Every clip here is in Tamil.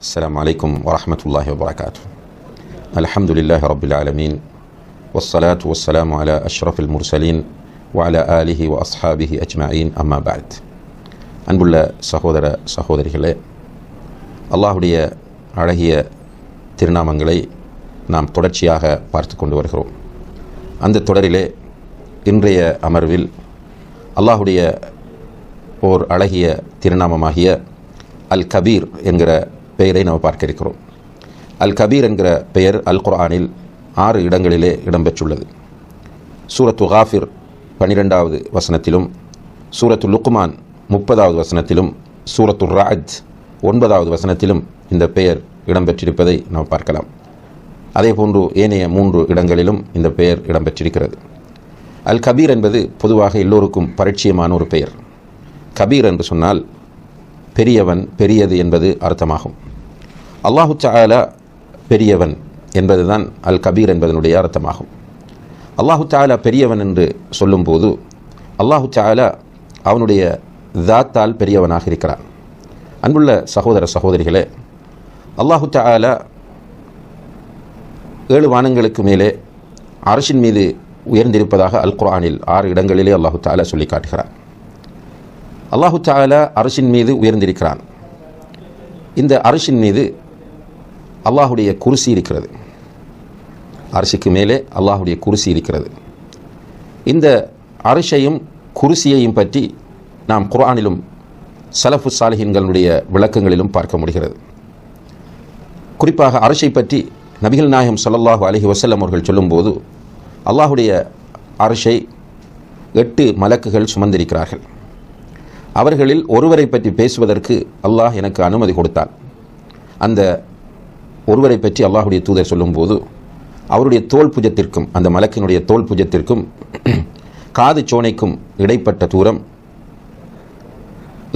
السلام عليكم ورحمة الله وبركاته الحمد لله رب العالمين والصلاة والسلام على أشرف المرسلين وعلى آله وأصحابه أجمعين أما بعد அன்புள்ள சகோதர சகோதரிகளே அல்லாஹுடைய அழகிய திருநாமங்களை நாம் தொடர்ச்சியாக பார்த்து கொண்டு வருகிறோம் அந்த தொடரிலே இன்றைய அமர்வில் அல்லாஹுடைய ஓர் அழகிய திருநாமமாகிய அல் கபீர் என்கிற பெயரை நாம் பார்க்க இருக்கிறோம் அல் கபீர் என்கிற பெயர் அல் குர்ஆனில் ஆறு இடங்களிலே இடம்பெற்றுள்ளது. சூரத்து ஹாஃபிர் பனிரெண்டாவது வசனத்திலும் சூரத்து லுக்மான் முப்பதாவது வசனத்திலும் சூரத்து ராஜ் ஒன்பதாவது வசனத்திலும் இந்த பெயர் இடம்பெற்றிருப்பதை நாம் பார்க்கலாம். அதேபோன்று ஏனைய மூன்று இடங்களிலும் இந்த பெயர் இடம்பெற்றிருக்கிறது. அல் கபீர் என்பது பொதுவாக எல்லோருக்கும் பரிச்சயமான ஒரு பெயர். கபீர் என்று சொன்னால் பெரியவன் பெரியது என்பது அர்த்தமாகும். அல்லாஹு சாலா பெரியவன் என்பதுதான் அல் கபீர் என்பதனுடைய அர்த்தமாகும். அல்லாஹு சாலா பெரியவன் என்று சொல்லும்போது அல்லாஹு சாலா அவனுடைய தாத்தால் பெரியவனாக இருக்கிறான். அன்புள்ள சகோதர சகோதரிகளே அல்லாஹு சாலா ஏழு வானங்களுக்கு மேலே அரசின் மீது உயர்ந்திருப்பதாக அல் குரானில் ஆறு இடங்களிலே அல்லாஹு தாலா சொல்லி காட்டுகிறான். அல்லாஹு தாலா அரசின் மீது உயர்ந்திருக்கிறான். இந்த அரசின் மீது அல்லாஹுடைய குருசி இருக்கிறது. அரிசிக்கு மேலே அல்லாஹுடைய குருசி இருக்கிறது. இந்த அரிசையும் குருசியையும் பற்றி நாம் குர்ஆனிலும் சலஃபு சாலிஹின்களுடைய விளக்கங்களிலும் பார்க்க முடிகிறது. குறிப்பாக அரசை பற்றி நபிகள் நாயகம் ஸல்லல்லாஹு அலஹி வசல்லம் அவர்கள் சொல்லும்போது அல்லாஹுடைய அரசை எட்டு மலக்குகள் சுமந்திருக்கிறார்கள். அவர்களில் ஒருவரை பற்றி பேசுவதற்கு அல்லாஹ் எனக்கு அனுமதி கொடுத்தான். அந்த ஒருவரை பற்றி அல்லாஹுடைய தூதர் சொல்லும்போது அவருடைய தோல் புஜத்திற்கும் அந்த மலக்கினுடைய தோல் புஜத்திற்கும் காது சோனைக்கும் இடைப்பட்ட தூரம்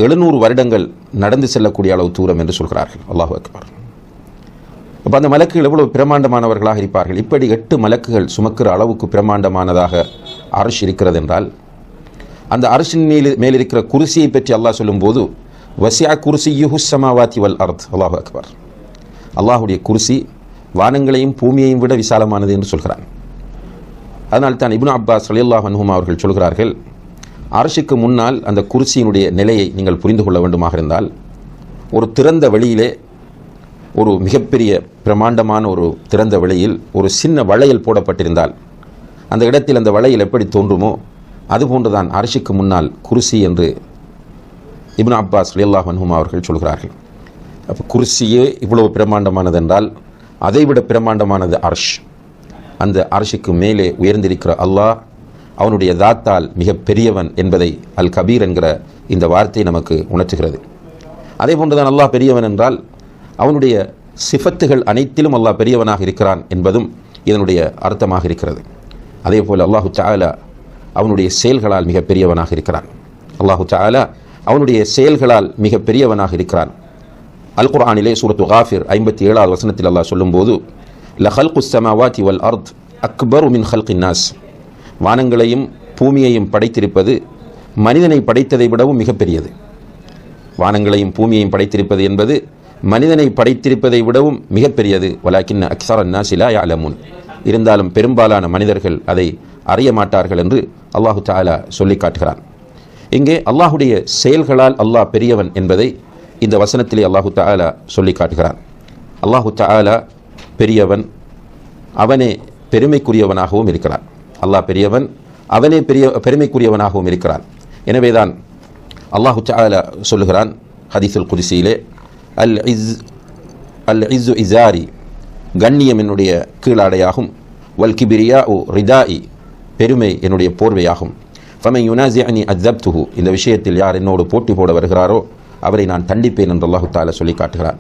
எழுநூறு வருடங்கள் நடந்து செல்லக்கூடிய அளவு தூரம் என்று சொல்கிறார்கள். அல்லாஹு அக்பர். அப்போ அந்த மலக்குகள் எவ்வளவு பிரமாண்டமானவர்களாக இருப்பார்கள்? இப்படி எட்டு மலக்குகள் சுமக்கிற அளவுக்கு பிரமாண்டமானதாக அரசு இருக்கிறது என்றால் அந்த அரசின் மேல் மேலிருக்கிற குருசியை பற்றி அல்லாஹ் சொல்லும்போது வசியா குருசி யுஹுசமாவாத்தி வல் அர்த் அல்லாஹு அக்பர். அல்லாஹுடைய குருசி வானங்களையும் பூமியையும் விட விசாலமானது என்று சொல்கிறான். அதனால் தான் இப்னு அப்பாஸ் அலியல்லாஹ் அன்ஹும் அவர்கள் சொல்கிறார்கள் அரசுக்கு முன்னால் அந்த குருசியினுடைய நிலையை நீங்கள் புரிந்து கொள்ள வேண்டுமாக இருந்தால் ஒரு திறந்த வெளியிலே ஒரு மிகப்பெரிய பிரமாண்டமான ஒரு திறந்த வெளியில் ஒரு சின்ன வளையல் போடப்பட்டிருந்தால் அந்த இடத்தில் அந்த வளையல் எப்படி தோன்றுமோ அதுபோன்றுதான் அரசுக்கு முன்னால் குருசி என்று இப்னு அப்பாஸ் அலியல்லாஹ் அன்ஹும் அவர்கள் சொல்கிறார்கள். அப்போ குர்சியே இவ்வளவு பிரமாண்டமானது என்றால் அதைவிட பிரமாண்டமானது அரஷ். அந்த அரசுக்கு மேலே உயர்ந்திருக்கிற அல்லாஹ் அவனுடைய தாத்தால் மிக பெரியவன் என்பதை அல் கபீர் என்கிற இந்த வார்த்தை நமக்கு உணர்த்துகிறது. அதே போன்றுதான் அல்லாஹ் பெரியவன் என்றால் அவனுடைய சிஃபத்துகள் அனைத்திலும் அல்லாஹ் பெரியவனாக இருக்கிறான் என்பதும் இதனுடைய அர்த்தமாக இருக்கிறது. அதே போல் அல்லாஹு சாலா அவனுடைய செயல்களால் மிக பெரியவனாக இருக்கிறான். அல்லாஹு சாலா அவனுடைய செயல்களால் மிக பெரியவனாக இருக்கிறான். அல் குரானிலே சூரத்து காஃபிர் ஐம்பத்தி ஏழாவது வசனத்தில் அல்லாஹ் சொல்லும்போது லஹல்கு சமாவாத்தி வல் அர்த் அக்பர் உமின் ஹல்கின் நாஸ். வானங்களையும் பூமியையும் படைத்திருப்பது மனிதனை படைத்ததை விடவும் மிகப்பெரியது. வானங்களையும் பூமியையும் படைத்திருப்பது என்பது மனிதனை படைத்திருப்பதை விடவும் மிகப்பெரியது. வலாக்கின் அக்சர் அன்னாசிலா யாலமுன் இருந்தாலும் பெரும்பாலான மனிதர்கள் அதை அறிய மாட்டார்கள் என்று அல்லாஹு தாலா சொல்லி காட்டுகிறான். இங்கே அல்லாஹுடைய செயல்களால் அல்லாஹ் பெரியவன் என்பதை இந்த வசனத்திலே அல்லாஹு தாலா சொல்லி காட்டுகிறான். அல்லாஹு தாலா பெரியவன் அவனே பெருமைக்குரியவனாகவும் இருக்கிறான். அல்லாஹ் பெரியவன் அவனே பெரிய பெருமைக்குரியவனாகவும் இருக்கிறான். எனவேதான் அல்லாஹு தாலா சொல்லுகிறான் ஹதீசுல் குதிசியிலே அல் இஸ் அல் இஸ் இசாரி கண்ணியம் என்னுடைய கீழாடையாகும் வல் கிபிரியா உ ரிதாயி பெருமை என்னுடைய போர்வையாகும். ஃபமை யுனாசி அனி அஜப்துஹு இந்த விஷயத்தில் யார் என்னோடு போட்டி போட வருகிறாரோ அவரை நான் தண்டிப்பேன் என்று அல்லாஹு தாலா சொல்லி காட்டுகிறார்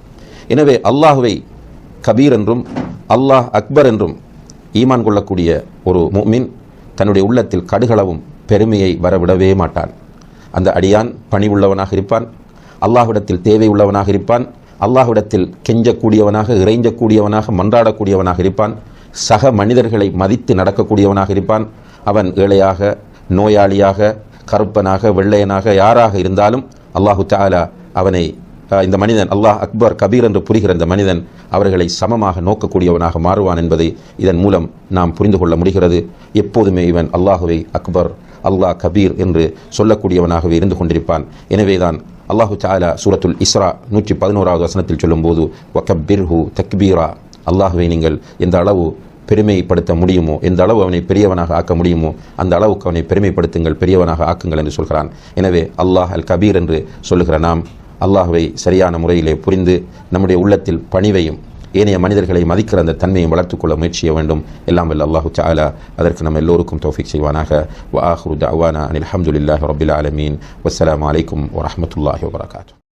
எனவே அல்லாஹுவை கபீர் என்றும் அல்லாஹ் அக்பர் என்றும் ஈமான் கொள்ளக்கூடிய ஒரு முமின் தன்னுடைய உள்ளத்தில் கடுகளவும் பெருமையை வரவிடவே மாட்டான். அந்த அடியான் பணி உள்ளவனாக இருப்பான் அல்லாஹ்விடத்தில் தேவை உள்ளவனாக இருப்பான் அல்லாஹ்விடத்தில் கெஞ்சக்கூடியவனாக இறைஞ்சக்கூடியவனாக மன்றாடக்கூடியவனாக இருப்பான் சக மனிதர்களை மதித்து நடக்கக்கூடியவனாக இருப்பான். அவன் ஏழையாக நோயாளியாக கருப்பனாக வெள்ளையனாக யாராக இருந்தாலும் அல்லாஹு தாலா அவனை இந்த மனிதன் அல்லாஹ் அக்பர் கபீர் என்று புரிகிற இந்த மனிதன் அவர்களை சமமாக நோக்கக்கூடியவனாக மாறுவான் என்பதை இதன் மூலம் நாம் புரிந்து கொள்ள முடிகிறது. எப்போதுமே இவன் அல்லாஹுவை அக்பர் அல்லாஹ் கபீர் என்று சொல்லக்கூடியவனாகவே இருந்து கொண்டிருப்பான். எனவேதான் அல்லாஹு தாலா சூரத்துல் இஸ்ரா நூற்றி பதினோராவது வசனத்தில் சொல்லும்போது வக்கபிர்ஹு தக்பீரா. அல்லாஹுவை நீங்கள் எந்த அளவு பெருமைப்படுத்த முடியுமோ? எந்த அளவு அவனை பெரியவனாக ஆக்க முடியுமோ? அந்த அளவுக்கு அவனை பெருமைப்படுத்துங்கள் பெரியவனாக ஆக்குங்கள் என்று சொல்கிறான். எனவே அல்லாஹ் அல் கபீர் என்று சொல்லுகிற நாம் அல்லாஹுவை சரியான முறையிலே புரிந்து நம்முடைய உள்ளத்தில் பணிவையும் ஏனைய மனிதர்களை மதிக்கிற அந்த தன்மையை வளர்த்துக்கொள்ள முயற்சி செய்ய வேண்டும். எல்லாம் வல்ல அல்லாஹு சாலா அதற்கு நம்ம எல்லோருக்கும் தௌஃபிக் செய்வானாக. வ ஆஹ்ரு தஅவானா அனில் அல்ஹம்துலில்லாஹி ரப்பில் ஆலமீன். வஸ்ஸலாமு அலைக்கும் வரமத்துல்லாஹி வரகாத்து